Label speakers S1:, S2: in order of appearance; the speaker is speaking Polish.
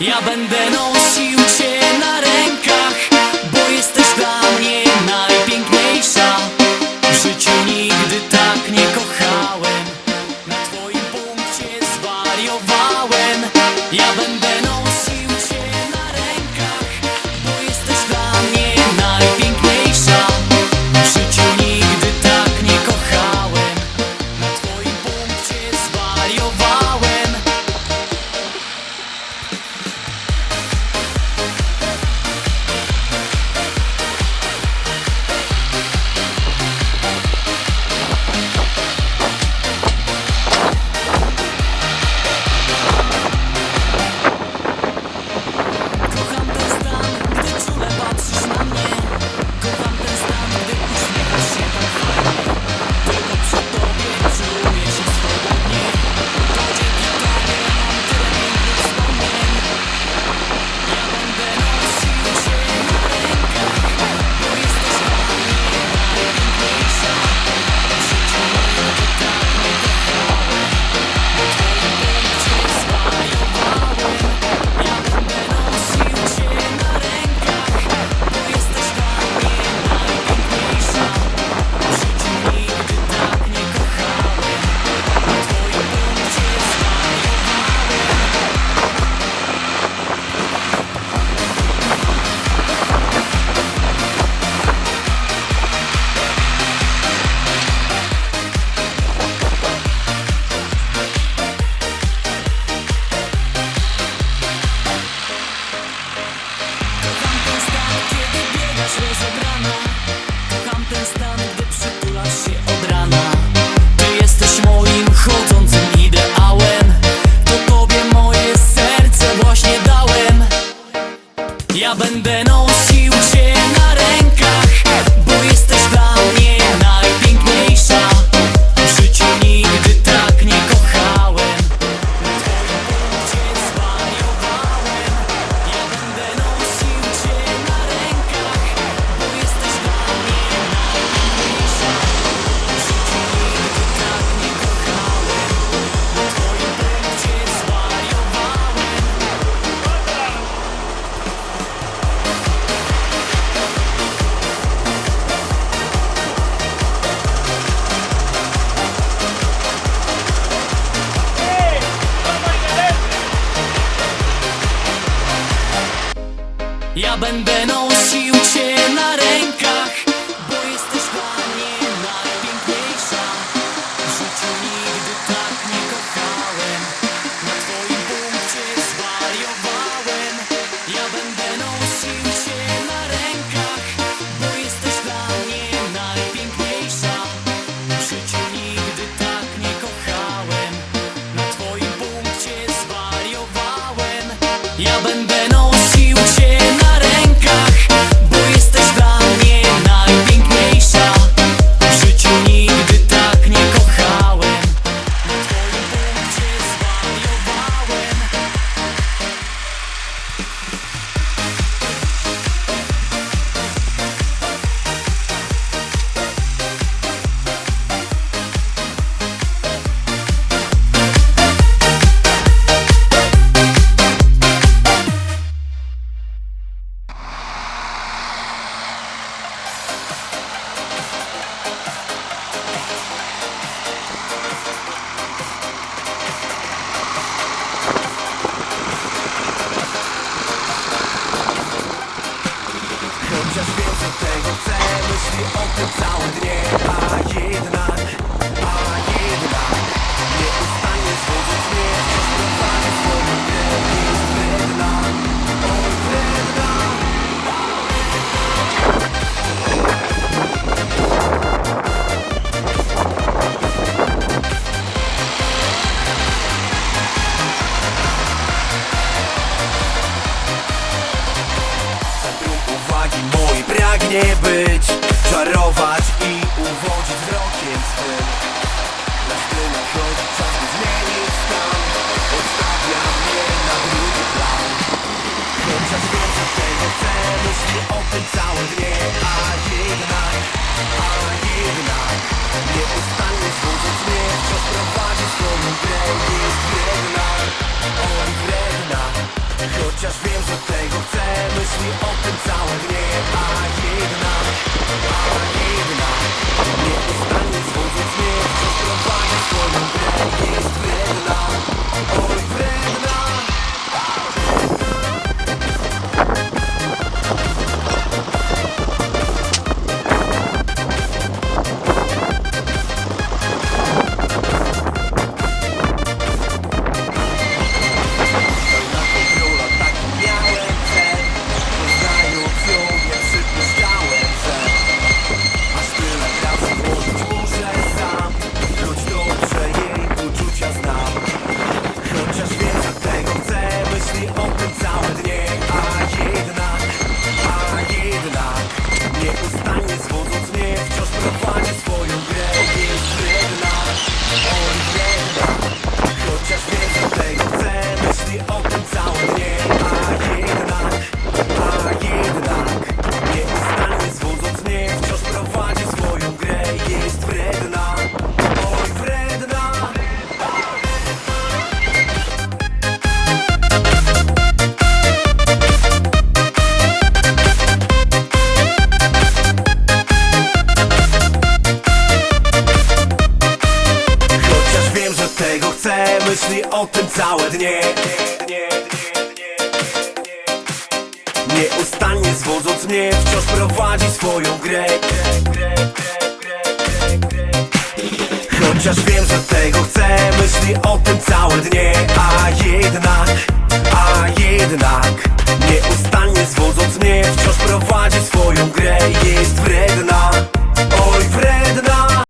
S1: Ja będę nosił Cię na rękach Bo jesteś dla mnie najpiękniejsza. Ja będę nosił cię na rękach.
S2: myśli Nie uwagi mojej pragnie być. Czarować i uwodzić wzrokiem swym. Lecz gdy nadchodzi czas, by zmienić stan. Odstawia mnie na drugi plan. Chociaż wiem, że tego chcę Myśli o tym całe dnie A jednak, a jednak. Nieustannie służąc mnie Wciąż prowadzisz do o tym całe dnie. Nieustannie zwodząc mnie Wciąż prowadzi swoją grę. Chociaż wiem, że tego chce Myśli o tym całe dnie. A jednak, a jednak Nieustannie zwodząc mnie Wciąż prowadzi swoją grę. Jest